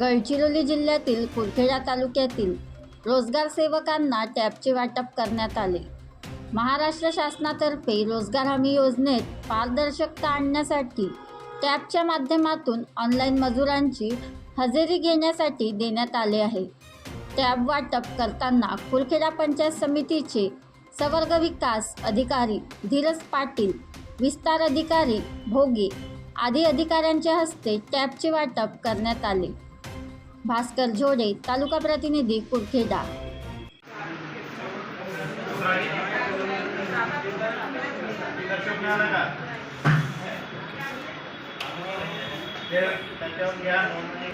गडचिरोली जिल्ह्यातील कुरखेडा तालुक्यातील रोजगार सेवकांना टॅबचे वाटप करण्यात आले. महाराष्ट्र शासनातर्फे रोजगार हमी योजनेत पारदर्शकता आणण्यासाठी टॅबच्या माध्यमातून ऑनलाईन मजुरांची हजेरी घेण्यासाठी देण्यात आले आहे. टॅब वाटप करताना कुरखेडा पंचायत समितीचे सवर्ग विकास अधिकारी धीरज पाटील विस्तार अधिकारी भोगे आदी अधिकाऱ्यांच्या हस्ते टॅबचे वाटप करण्यात आले. ते घ्या नोंदणी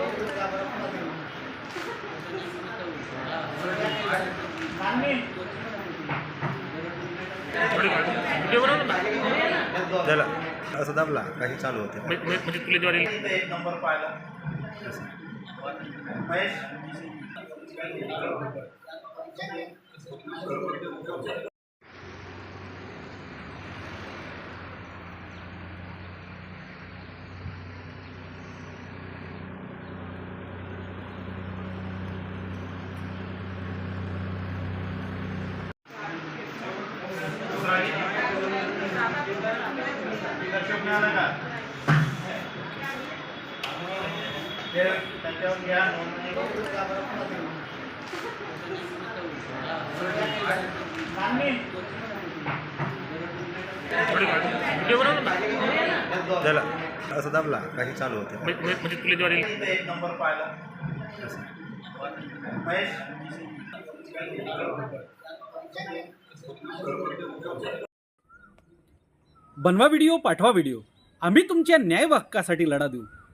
व्हिडिओ बनव ना त्याला असं दाबला काही चालू होते. म्हणजे म्हणजे तुला ज्वारी एक नंबर पाहिला महेश दर्शक मिळाला का ते असं दाबला काही चालू होते. म्हणजे तुला ज्वारी एक नंबर पाहिला. बनवा व्हिडिओ पाठवा व्हिडिओ आम्ही तुमच्या न्याय हक्कासाठी लढा देऊ.